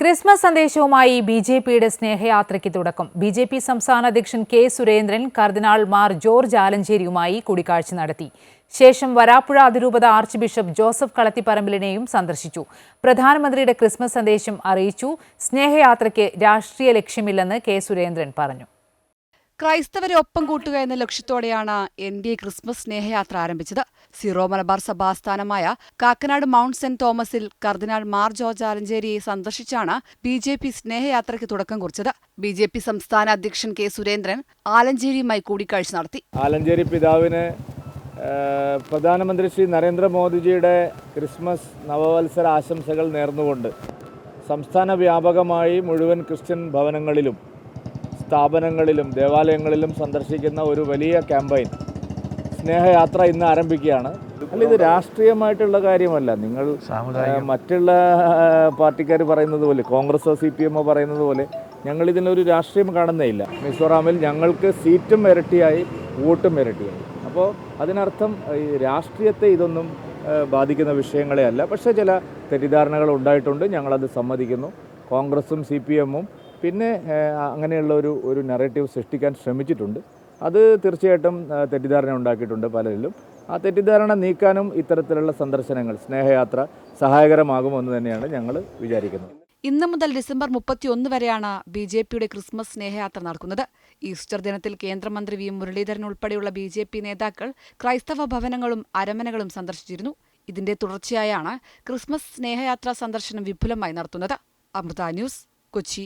Christmas സന്ദേശവുമായി B J പിയുടെ സ്നേഹയാത്രയ്ക്ക് തുടക്കം. ബി ജെ പി സംസ്ഥാന അധ്യക്ഷൻ കെ സുരേന്ദ്രൻ കർദിനാൾ മാർ ജോർജ് ആലഞ്ചേരിയുമായി കൂടിക്കാഴ്ച നടത്തി. ശേഷം വരാപ്പുഴ അതിരൂപത ആർച്ച് ബിഷപ്പ് ജോസഫ് കളത്തിപ്പറമ്പിലിനെയും സന്ദർശിച്ചു. പ്രധാനമന്ത്രിയുടെ ക്രിസ്മസ് സന്ദേശം അറിയിച്ചു. സ്നേഹയാത്രയ്ക്ക് രാഷ്ട്രീയ ലക്ഷ്യമില്ലെന്ന് കെ സുരേന്ദ്രൻ പറഞ്ഞു. ക്രൈസ്തവരെ ഒപ്പം കൂട്ടുക എന്ന ലക്ഷ്യത്തോടെയാണ് എൻ ഡി എ ക്രിസ്മസ് സ്നേഹയാത്ര ആരംഭിച്ചത്. സീറോ മലബാർ സഭ ആസ്ഥാനമായ കാക്കനാട് മൗണ്ട് സെന്റ് തോമസിൽ കർദിനാൾ മാർ ജോർജ് ആലഞ്ചേരിയെ സന്ദർശിച്ചാണ് ബി ജെ പി സ്നേഹയാത്രയ്ക്ക് തുടക്കം കുറിച്ചത്. ബി ജെ പി സംസ്ഥാന അധ്യക്ഷൻ കെ സുരേന്ദ്രൻ ആലഞ്ചേരിയുമായി കൂടിക്കാഴ്ച നടത്തി. ആലഞ്ചേരി പിതാവിന് പ്രധാനമന്ത്രി ശ്രീ നരേന്ദ്രമോദിജിയുടെ ക്രിസ്മസ് നവവത്സര ആശംസകൾ നേർന്നുകൊണ്ട് സംസ്ഥാന വ്യാപകമായി മുഴുവൻ ക്രിസ്ത്യൻ ഭവനങ്ങളിലും സ്ഥാപനങ്ങളിലും ദേവാലയങ്ങളിലും സന്ദർശിക്കുന്ന ഒരു വലിയ ക്യാമ്പയിൻ. സ്നേഹയാത്ര ഇന്ന് ആരംഭിക്കുകയാണ്. അല്ല ഇത് രാഷ്ട്രീയമായിട്ടുള്ള കാര്യമല്ല. നിങ്ങൾ മറ്റുള്ള പാർട്ടിക്കാർ പറയുന്നത് പോലെ കോൺഗ്രസോ സി പി എമ്മോ പറയുന്നത് പോലെ ഞങ്ങൾ ഇതിനൊരു രാഷ്ട്രീയം കാണുന്നേ ഇല്ല മിസോറാമിൽ ഞങ്ങൾക്ക് സീറ്റും ഇരട്ടിയായി വോട്ടും ഇരട്ടിയായി. അപ്പോൾ അതിനർത്ഥം ഈ രാഷ്ട്രീയത്തെ ഇതൊന്നും ബാധിക്കുന്ന വിഷയങ്ങളെ അല്ല പക്ഷേ ചില തെറ്റിദ്ധാരണകൾ ഉണ്ടായിട്ടുണ്ട്. ഞങ്ങളത് സമ്മതിക്കുന്നു. കോൺഗ്രസും സി പി എമ്മും. പിന്നെ അങ്ങനെയുള്ള ഒരു ഒരു നെറേറ്റീവ് സൃഷ്ടിക്കാൻ ശ്രമിച്ചിട്ടുണ്ട്. അത് തീർച്ചയായിട്ടും തെറ്റിദ്ധാരണ ഉണ്ടാക്കിയിട്ടുണ്ട് പലരിലും. ആ തെറ്റിദ്ധാരണ നീക്കാനും ഇത്തരത്തിലുള്ള സന്ദർശനങ്ങൾ സ്നേഹയാത്ര സഹായകരമാകുമെന്ന് തന്നെയാണ് ഞങ്ങൾ വിചാരിക്കുന്നത്. ഇന്ന് മുതൽ ഡിസംബർ മുപ്പത്തിയൊന്ന് വരെയാണ് ബി ജെ പിയുടെ ക്രിസ്മസ് സ്നേഹയാത്ര നടക്കുന്നത്. ഈസ്റ്റർ ദിനത്തിൽ കേന്ദ്രമന്ത്രി വി. മുരളീധരൻ ഉൾപ്പെടെയുള്ള ബി ജെ പി നേതാക്കൾ ക്രൈസ്തവ ഭവനങ്ങളും അരമനകളും സന്ദർശിച്ചിരുന്നു. ഇതിന്റെ തുടർച്ചയായാണ് ക്രിസ്മസ് സ്നേഹയാത്രാ സന്ദർശനം വിപുലമായി നടത്തുന്നത്. അമൃത ന്യൂസ് കൊച്ചി.